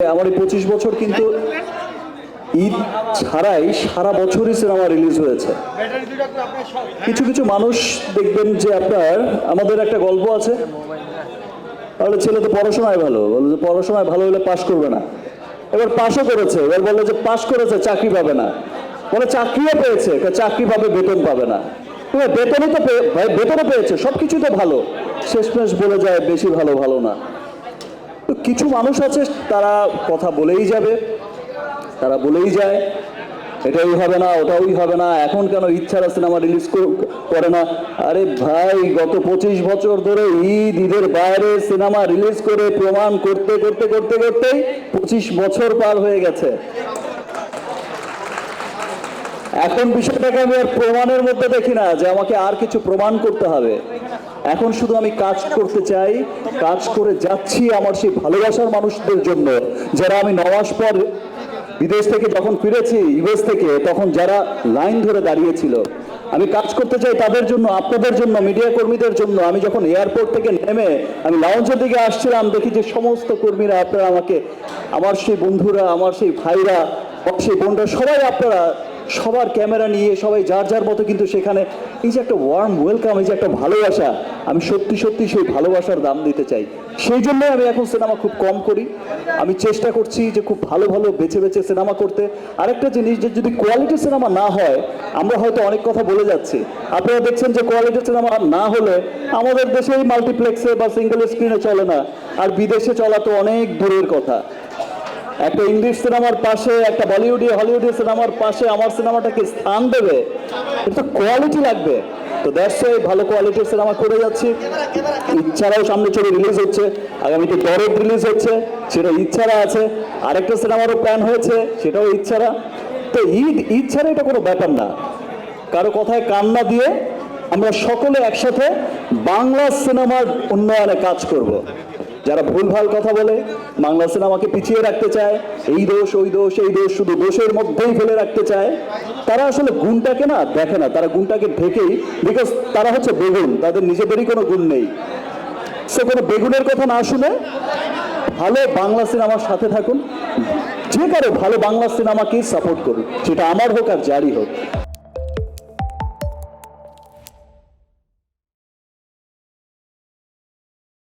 আমার এই পঁচিশ বছর কিন্তু ঈদ ছাড়াই সারা বছরই সিনেমা রিলিজ হয়েছে। কিছু কিছু মানুষ দেখবেন যে আপনার, আমাদের একটা গল্প আছে। তাহলে ছেলে তো পড়াশোনায় ভালো, বলে যে পড়াশোনায় ভালো হলে পাশ করবে না। এবার পাশও করেছে, এবার বলল যে পাশ করেছে, চাকরি পাবে না। বলে চাকরিও পেয়েছে চাকরি পাবে, বেতন পাবে না। বেতনও তো বেতনও পেয়েছে সব কিছু তো ভালো। শেষমেশ বলে যায়, বেশি ভালো ভালো না। কিছু মানুষ আছে, তারা কথা বলেই যাবে, তারা বলেই যায়, এটাই হবে না, ওটাই হবে না, এখন কেন ইচ্ছারা সিনেমা রিলিজ করে না? আরে ভাই, গত পঁচিশ বছর ধরে ঈদ ঈদের বাইরে সিনেমা রিলিজ করে প্রমাণ করতে করতে করতে, করতেই পঁচিশ বছর পার হয়ে গেছে। এখন বিষয়টাকে আমি আর প্রমাণের মধ্যে দেখি না যে আমাকে আর কিছু প্রমাণ করতে হবে। এখন শুধু আমি কাজ করতে চাই, কাজ করে যাচ্ছি আমার সেই ভালোবাসার মানুষদের জন্য। যারা আমি ন মাস পর বিদেশ থেকে যখন ফিরেছি, ইউএস থেকে, তখন যারা লাইন ধরে দাঁড়িয়েছিল, আমি কাজ করতে চাই তাদের জন্য, আপনাদের জন্য, মিডিয়া কর্মীদের জন্য। আমি যখন এয়ারপোর্ট থেকে নেমে আমি লাউঞ্জের দিকে আসছিলাম, দেখি যে সমস্ত কর্মীরা আপনারা আমাকে, আমার সেই বন্ধুরা, আমার সেই ভাইরা সেই বোনরা, সবাই আপনারা সবার ক্যামেরা নিয়ে, সবাই যার যার মতো কিন্তু সেখানে এই যে একটা ওয়ার্ম ওয়েলকাম এই যে একটা ভালোবাসা, আমি সত্যি সত্যি সেই ভালোবাসার দাম দিতে চাই। সেই জন্য আমি এখন সিনেমা খুব কম করি। আমি চেষ্টা করছি যে খুব ভালো ভালো, বেছে বেছে সিনেমা করতে। আরেকটা জিনিস যে যদি কোয়ালিটি সিনেমা না হয়, আমরা হয়তো অনেক কথা বলে যাচ্ছি। আপনারা দেখছেন যে কোয়ালিটি সিনেমা না হলে আমাদের দেশে এই মাল্টিপ্লেক্সে বা সিঙ্গেল স্ক্রিনে চলে না। আর বিদেশে চলা তো অনেক দূরের কথা। একটা ইংলিশ সিনেমার পাশে, একটা বলিউডি, হলিউডি সিনেমার পাশে আমার সিনেমাটাকে স্থান দেবে। এটা কোয়ালিটি লাগবে। তো ওয়াই ভালো কোয়ালিটির সিনেমা করে যাচ্ছি। ইচ্ছারাও সামনে চলে রিলিজ হচ্ছে। আগামীতে দরদ রিলিজ হচ্ছে। সেটা ইচ্ছারা আছে। আরেকটা সিনেমারও প্ল্যান হয়েছে। সেটাও ইচ্ছারা। তো ঈদ ছাড়া এটা কোনো ব্যাপার না। কারও কথায় কান্না দিয়ে আমরা সকলে একসাথে বাংলা সিনেমার উন্নয়নে কাজ করব। যারা ভুলভাল কথা বলে, বাংলা সিনেমাকে পিছিয়ে রাখতে চায়, এই দোষ, ওই দোষ, এই দোষ, শুধু দোষের মধ্যেই ফেলে রাখতে চায়। তারা আসলে গুণটাকে না দেখে না, তারা গুণটাকে ঢেকেই বিকজ তারা হচ্ছে বেগুন, তাদের নিজেদেরই কোনো গুণ নেই। সে কোনো বেগুনের কথা না শুনে ভালো বাংলা সিনেমার সাথে থাকুন, যে কারও ভালো বাংলা সিনেমাকেই সাপোর্ট করুন, সেটা আমার হোক আর যারই হোক।